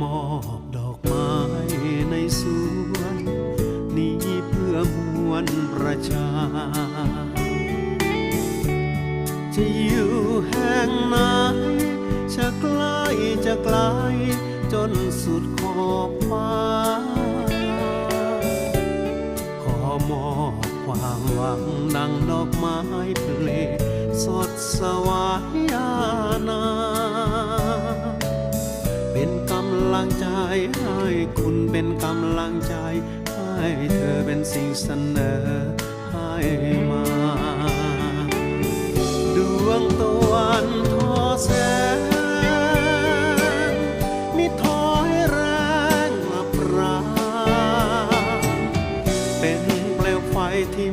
มอบดอกไม้ในสวน นี้เพื่อมวลประชา จะอยู่แห่งไหนจะใกล้จะไกลจนสุดขอบฟ้า ขอมอบความหวังดังดอกไม้เพลสดสวายำลังใจให้คุณเป็นกำลังใจ ให้เธอเป็นสิ่งเสนอให้มาดวงตะวันทอแสงมิทอยแรงลับรา เป็นเปลวไฟที่